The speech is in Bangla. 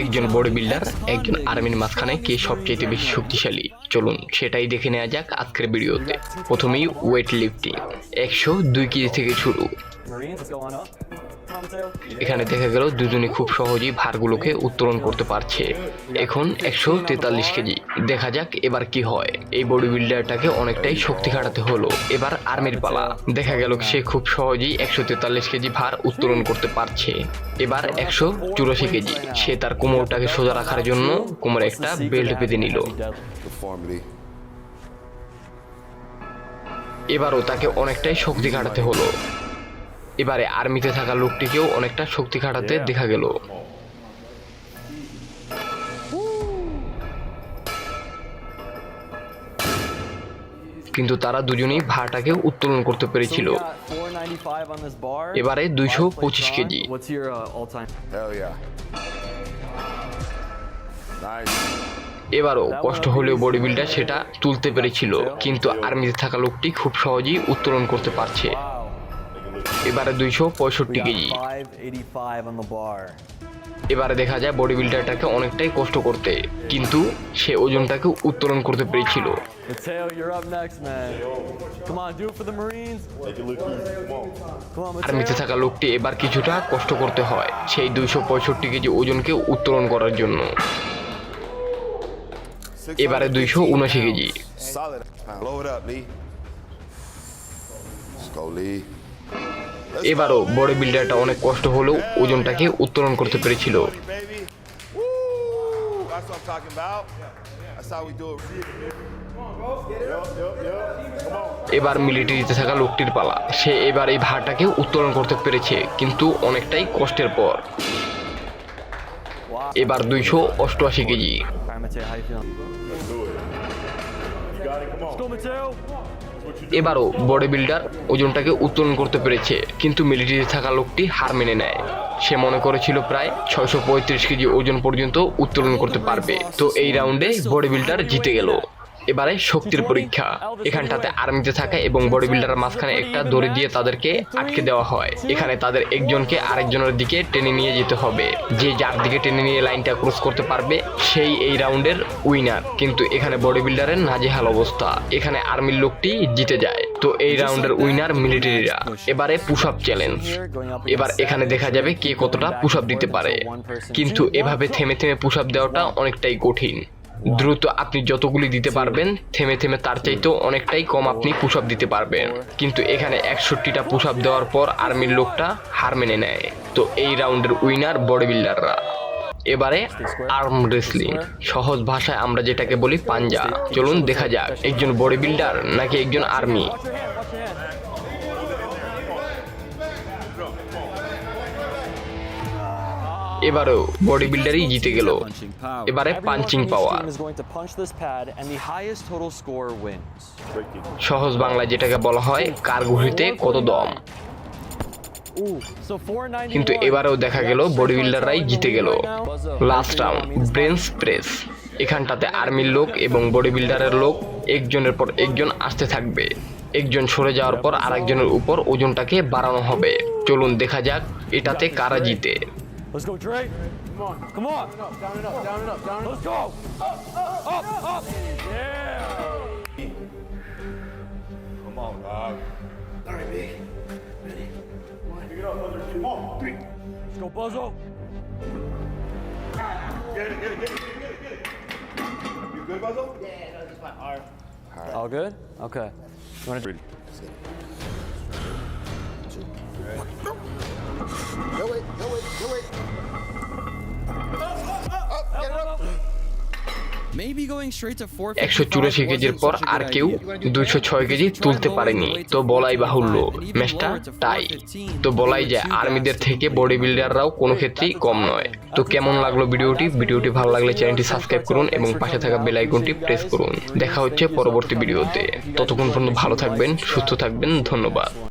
একজন বড় বিল্ডার একজন আর্মির মাঝখানে কে সবচেয়ে বেশি শক্তিশালী? চলুন সেটাই দেখে নেওয়া যাক আজকের ভিডিওতে। প্রথমেই ওয়েট লিফটিং একশো দুই কেজি থেকে শুরু। এখানে দেখা গেল দুজনে খুব সহজেই ভারগুলোকে উত্তোলন করতে পারছে। এখন একশো তেতাল্লিশ কেজি। দেখা যাক এবার কি হয়। এই বডি বিল্ডারটাকে অনেকটাই শক্তি খাটাতে হলো। এবার আর্মির পালা। দেখা গেল সে খুব সহজেই একশো তেতাল্লিশ কেজি ভার উত্তোলন করতে পারছে। এবার একশো চুরাশি কেজি। সে তার কোমরটাকে সোজা রাখার জন্য কোমরে একটা বেল্ট বেঁধে নিল। এবারও তাকে অনেকটাই শক্তি খাটাতে হলো। এবারে আর্মিতে থাকা লোকটিকেও অনেকটা শক্তি খাটাতে দেখা গেল। কিন্তু তারা দুজনেই ভাড়াটাকে উত্তোলন করতে পেরেছিল। So we got 495 on this bar. এবারে দুইশো পঁচিশ কেজি। uh. এবারও কষ্ট হলেও বডি বিল্ডার সেটা তুলতে পেরেছিল কিন্তু আর্মিতে থাকা লোকটি খুব সহজেই উত্তোলন করতে পারছে. এবারে দুইশো পঁয়ষট্টি কেজি। 585 on the bar. এবারে দেখা যায় বডি বিল্ডারটাকে অনেকটাই কষ্ট করতে কিন্তু সে ওজনটাকে উত্তোলন করতে পেরেছিল। আর্মিতে Mateo. থাকা লোকটি এবার কিছুটা কষ্ট করতে হয় সেই দুইশো পঁয়ষট্টি কেজি ওজনকে উত্তোলন করার জন্য। এবারে দুইশো উনআশি কেজি। go, Lee. এবারও বডি বিল্ডারটা অনেক কষ্ট হলেও ওজনটাকে উত্তোলন করতে পেরেছিল. এবার মিলিটারিতে থাকা লোকটির পালা। সে এবার এই ভারটাকে উত্তোলন করতে পেরেছে কিন্তু অনেকটাই কষ্টের পর। এবার দুইশো অষ্টআশি কেজি। এবারও বডি বিল্ডার ওজনটাকে উত্তোলন করতে পেরেছে, কিন্তু মিলিটারি থাকা লোকটি হার মেনে নেয়। সে মনে করেছিল প্রায় ছয়শো পঁয়ত্রিশ কেজি ওজন পর্যন্ত উত্তোলন করতে পারবে। তো এই রাউন্ডে বডি বিল্ডার জিতে গেল। এবারে শক্তির পরীক্ষা। এখানটাতে আর্মিতে থাকা এবং বডি বিল্ডারের মাঝখানে একটা দড়ি দিয়ে তাদেরকে আটকে দেওয়া হয়। এখানে তাদের একজনকে আরেকজনের দিকে টেনে নিয়ে যেতে হবে। যে যার দিকে টেনে নিয়ে লাইনটা ক্রস করতে পারবে সেই এই রাউন্ডের উইনার কিন্তু এখানে বডি বিল্ডারের নাজেহাল অবস্থা। এখানে আর্মির লোকটি জিতে যায়। তো এই রাউন্ডের উইনার মিলিটারিরা এবারে পুশ আপ চ্যালেঞ্জ এবার এখানে দেখা যাবে কে কতটা পুশ আপ দিতে পারে। কিন্তু এভাবে থেমে থেমে পুশ আপ দেওয়াটা অনেকটাই কঠিন। দ্রুত আপনি যতগুলি দিতে পারবেন থেমে থেমে তার চাইতেও অনেকটাই কম আপনি পুশ আপ দিতে পারবেন। কিন্তু এখানে একষট্টিটা পুশ আপ দেওয়ার পর আর্মির লোকটা হার মেনে নেয়। তো এই রাউন্ডের উইনার বডি বিল্ডাররা এবারে আর্ম রেসলিং সহজ ভাষায় আমরা যেটাকে বলি পাঞ্জা। চলুন দেখা যাক একজন বডি বিল্ডার নাকি একজন আর্মি এবারেও বডি বিল্ডারই জিতে গেল। এবারে পাঞ্চিং পাওয়ার. সহজ বাংলায় যেটাকে বলা হয় কার কত দম। Ooh, so 491. কিন্তু এবারেও দেখা গেল বডি বিল্ডাররাই জিতে গেল। লাস্ট রাউন্ড ব্রেন্স প্রেস এখানটাতে আর্মির লোক এবং বডি বিল্ডারের লোক একজনের পর একজন আসতে থাকবে। একজন সরে যাওয়ার পর আরেকজনের উপর ওজনটাকে বাড়ানো হবে। চলুন দেখা যাক এটাতে কারা জিতে। Let's go, Trey. Come on. Come on. Down and up, down and up, down and up, down and Let's up. Go. Up, up, up. up. Yeah. Come on, dog. All right, B. Ready? One. Pick it up, brother. Come Let's go, Buzzo. Get it, get it, get it, get it, get it. You good, Buzzo? Yeah, no, just my arm. All, right. All good? Okay. You want to... Let's get. Two. All right. No, wait, no, wait. একশো চুরাশি কেজির পর আর কেউ দুইশো ছয় কেজি তুলতে পারেনি। তো বলাই বাহুল্য। ম্যাচটা টাই তো বলাই যায় আর্মিদের থেকে বডি বিল্ডাররাও কোনো ক্ষেত্রেই কম নয়। তো কেমন লাগল ভিডিওটি? ভিডিওটি ভালো লাগলে চ্যানেলটি সাবস্ক্রাইব করুন এবং পাশে থাকা বেল আইকনটি প্রেস করুন। দেখা হচ্ছে পরবর্তী ভিডিওতে। ততক্ষণ পর্যন্ত ভালো থাকবেন সুস্থ থাকবেন ধন্যবাদ।